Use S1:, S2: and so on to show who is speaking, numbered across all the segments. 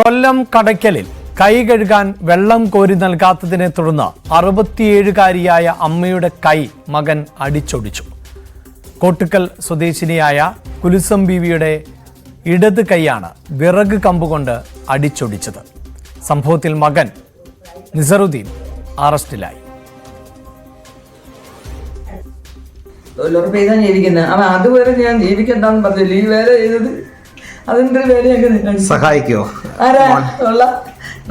S1: കൊല്ലം കടയ്ക്കലിൽ കൈ കഴുകാൻ വെള്ളം കോരി നൽകാത്തതിനെ തുടർന്ന് അറുപത്തിയേഴുകാരിയായ അമ്മയുടെ കൈ മകൻ അടിച്ചൊടിച്ചു. കോട്ടുക്കൽ സ്വദേശിനിയായ കുലുസം ബീവിയുടെ ഇടത് കൈയാണ് വിറക് കമ്പുകൊണ്ട് അടിച്ചൊടിച്ചത്. സംഭവത്തിൽ മകൻ നിസറുദ്ദീൻ അറസ്റ്റിലായി.
S2: തൊഴിലുറപ്പ് ചെയ്താണ് ജീവിക്കുന്നത് അവൻ അതുവരെ ഞാൻ ജീവിക്കണ്ടെന്ന് പറഞ്ഞില്ല? ഈ വേറെ ചെയ്തത്? അതിന്റെ വേലയൊക്കെ
S3: സഹായിക്കോ.
S2: ആരാ? ഉള്ള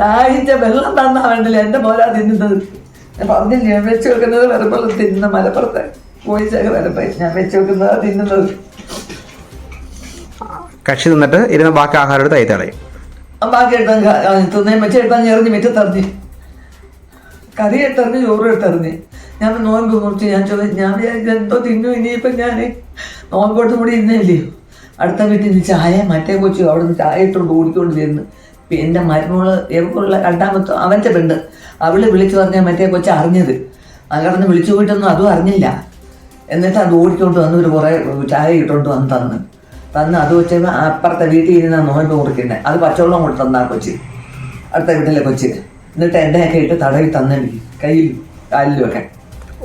S2: ദാഹിച്ച വെള്ളം തന്നാ വേണ്ടല്ലോ? എന്റെ പോലാ തിന്നുന്നത്. പറഞ്ഞില്ല ഞാൻ വെച്ച് വെക്കുന്നത് വെറുപ്പുള്ള തിന്നുന്ന മലപ്പുറത്ത് പോയിച്ചൊക്കെ വരപ്പായി ഞാൻ വെച്ച് വെക്കുന്നതാ തിന്നുന്നത്.
S3: കക്ഷി നിന്നിട്ട് ഇരുന്ന് ബാക്കി ആഹാരം എടുത്ത്
S2: അയത്തളയും ബാക്കി എടുത്താൽ തിന്നേം വെച്ച് എടുത്താൽ എറിഞ്ഞ് മുറ്റത്തെറിഞ്ഞ്. കറി എടുത്തെറിഞ്ഞ് ചോറ് എടുത്തെറിഞ്ഞ് ഞാൻ നോൻപ് മുറിച്ച് ഞാൻ ചോദിച്ചു ഞാൻ എന്തോ തിന്നു ഇനിയിപ്പം ഞാൻ നോൻപോട്ടും കൂടി ഇരുന്നില്ലയോ അടുത്ത വീട്ടിൽ നിന്ന് ചായ മറ്റേ കൊച്ചു അവിടെ നിന്ന് ചായ ഇട്ടുകൊണ്ട് ഓടിക്കൊണ്ട് വരുന്നു എന്റെ മരുമോൾ എവിടെയുള്ള രണ്ടാമത്തെ അവന്റെ പെണ്ണ്. അവൾ വിളിച്ചു പറഞ്ഞാൽ മറ്റേ കൊച്ചു അറിഞ്ഞത്. അകർന്ന് വിളിച്ചു പോയിട്ടൊന്നും അതും അറിഞ്ഞില്ല. എന്നിട്ട് അത് ഓടിക്കൊണ്ട് വന്ന് ഒരു കുറേ ചായ ഇട്ടുകൊണ്ട് വന്ന് തന്ന്. തന്ന് അത് വെച്ച് അപ്പുറത്തെ വീട്ടിൽ ഇരുന്ന നോയമ്പ് മുറിക്കുന്നത് അത് പച്ചവെള്ളം കൊണ്ട് തന്നാ കൊച്ചി. അടുത്ത വീട്ടിലെ കൊച്ചി. എന്നിട്ട് എണ്ണയൊക്കെ ഇട്ട് തടവി തന്നെനിക്ക് കയ്യിൽ കാലിലും ഒക്കെ.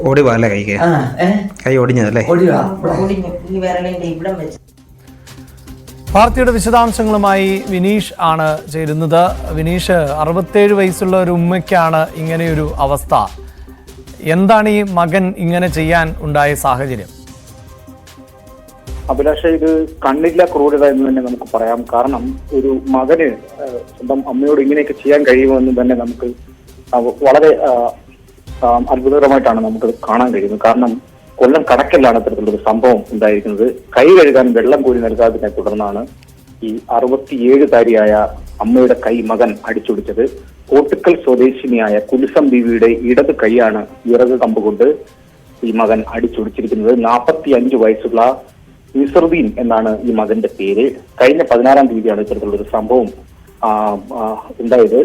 S3: ഓടി അല്ലേ കൈക്ക്?
S2: ആ ഏ?
S3: കൈ ഒടിഞ്ഞതല്ലേ?
S2: ഓടിവാ
S4: ഒടിഞ്ഞു ഈ വിരലിന്റെ ഇവിടം വെച്ച്.
S1: വാർത്തയുടെ വിശദാംശങ്ങളുമായി വിനീഷ് ആണ് ചേരുന്നത്. വിനീഷ് അറുപത്തേഴ് വയസ്സുള്ള ഒരു ഉമ്മയ്ക്കാണ് ഇങ്ങനെയൊരു അവസ്ഥ. എന്താണ് ഈ മകൻ ഇങ്ങനെ ചെയ്യാൻ ഉണ്ടായ സാഹചര്യം?
S5: അഭിലാഷ ഇത് കണ്ണില്ല ക്രൂരത എന്ന് തന്നെ നമുക്ക് പറയാം. കാരണം ഒരു മകന് സ്വന്തം അമ്മയോട് ഇങ്ങനെയൊക്കെ ചെയ്യാൻ കഴിയുമെന്ന് തന്നെ നമുക്ക് വളരെ അത്ഭുതകരമായിട്ടാണ് നമുക്ക് കാണാൻ കഴിയുന്നത്. കാരണം കൊല്ലം കടക്കലാണ് ഒരു സംഭവം ഉണ്ടായിരിക്കുന്നത്. കൈ കഴുകാൻ വെള്ളം കോരി നൽകാതിനെ തുടർന്നാണ് ഈ അറുപത്തിയേഴുകാരിയായ അമ്മയുടെ കൈ മകൻ അടിച്ചൊടിച്ചത് കോട്ടുക്കൽ സ്വദേശിനിയായ കുൽസം ബീവിയുടെ ഇടത് കൈയാണ് വിറക് കമ്പ് കൊണ്ട് ഈ മകൻ അടിച്ചൊടിച്ചിരിക്കുന്നത് നാൽപ്പത്തി അഞ്ച് വയസ്സുള്ള നിസറുദ്ദീൻ എന്നാണ് ഈ മകന്റെ പേര്. കഴിഞ്ഞ പതിനാറാം തീയതിയാണ് ഇത്തരത്തിലുള്ള ഒരു സംഭവം ഉണ്ടായത്.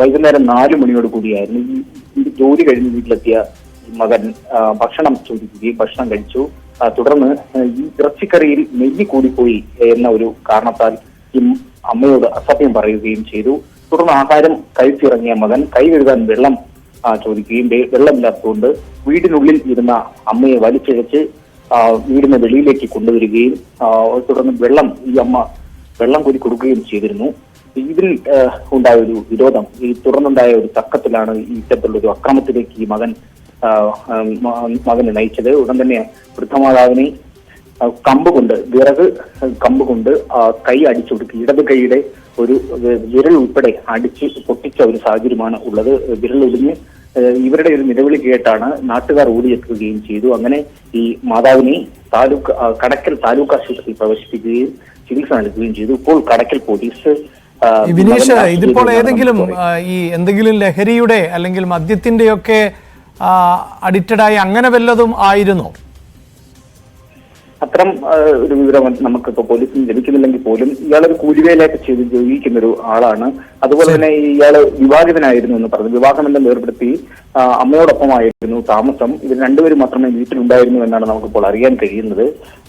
S5: വൈകുന്നേരം നാലു മണിയോട് കൂടിയായിരുന്നു ഈ ജോലി കഴിഞ്ഞ് വീട്ടിലെത്തിയ മകൻ ഭക്ഷണം ചോദിക്കുകയും ഭക്ഷണം കഴിച്ചു. തുടർന്ന് ഈ ഇറച്ചിക്കറിയിൽ നെയ്യ് കൂടിപ്പോയി എന്ന ഒരു കാരണത്താൽ ഈ അമ്മയോട് അസഭ്യം പറയുകയും ചെയ്തു. തുടർന്ന് ആഹാരം കഴിച്ചിറങ്ങിയ മകൻ കൈ കഴുകാൻ വെള്ളം ചോദിക്കുകയും വെള്ളമില്ലാത്തതുകൊണ്ട് വീടിനുള്ളിൽ ഇരുന്ന അമ്മയെ വലിച്ചിഴച്ച് വീടിന് വെളിയിലേക്ക് കൊണ്ടുവരികയും തുടർന്ന് വെള്ളം ഈ അമ്മ വെള്ളം കൂടി കൊടുക്കുകയും ചെയ്തിരുന്നു. ഇതിൽ ഉണ്ടായ ഒരു വിരോധം ഈ തുടർന്നുണ്ടായ ഒരു തക്കത്തിലാണ് ഈ ഇത്തരത്തിലുള്ള ഒരു അക്രമത്തിലേക്ക് ഈ മകൻ മകനെ നയിച്ചത്. ഉടൻ തന്നെ വൃദ്ധമാതാവിനെ കമ്പ് കൊണ്ട് വിറക് കമ്പ് കൊണ്ട് കൈ അടിച്ചു കൊടുക്കുക ഇടത് കൈയുടെ ഒരു വിരൽ ഉൾപ്പെടെ അടിച്ച് പൊട്ടിച്ച ഒരു സാഹചര്യമാണ് ഉള്ളത്. വിരൽ ഒടിഞ്ഞ് ഇവരുടെ ഒരു നിലവിളി കേട്ടാണ് നാട്ടുകാർ ഓടിയെത്തുകയും ചെയ്തു. അങ്ങനെ ഈ മാതാവിനെ താലൂക്ക് കടക്കൽ താലൂക്ക് ആശുപത്രിയിൽ പ്രവേശിപ്പിക്കുകയും ചികിത്സ നൽകുകയും ചെയ്തു. ഇപ്പോൾ കടക്കൽ പോലീസ്
S1: വിനീഷ് ഇതിപ്പോൾ ഏതെങ്കിലും ഈ എന്തെങ്കിലും ലഹരിയുടെ അല്ലെങ്കിൽ മദ്യത്തിന്റെയൊക്കെ അഡിക്റ്റഡായി അങ്ങനെ വല്ലതും ആയിരുന്നു?
S5: അത്തരം ഒരു വിവരം നമുക്കിപ്പോ പോലീസിന് ലഭിക്കുന്നില്ലെങ്കിൽ പോലും ഇയാളൊരു കൂലിവേലയൊക്കെ ചെയ്ത് ജീവിക്കുന്ന ഒരു ആളാണ്. അതുപോലെ തന്നെ ഇയാൾ വിവാഹിതനായിരുന്നു എന്ന് പറഞ്ഞു. വിവാഹമെല്ലാം വേർപെടുത്തി ആ, അമ്മയോടൊപ്പമായിരുന്നു താമസം. ഇവർ രണ്ടുപേരും മാത്രമേ വീട്ടിലുണ്ടായിരുന്നു എന്നാണ് നമുക്കിപ്പോൾ അറിയാൻ കഴിയുന്നത്.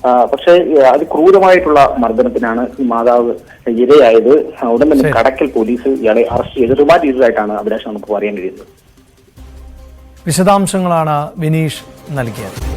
S5: പക്ഷേ ആ, അത് ക്രൂരമായിട്ടുള്ള മർദ്ദനത്തിനാണ് ഈ മാതാവ് ഇരയായത്. ഉടൻ തന്നെ കടക്കൽ പോലീസ് ഇയാളെ അറസ്റ്റ് ചെയ്ത് റിമാൻഡ് ചെയ്തതായിട്ടാണ് അഭിലാഷ് നമുക്ക് അറിയാൻ കഴിയുന്നത്.
S1: വിശദാംശങ്ങളാണ് വിനീഷ് നൽകിയത്.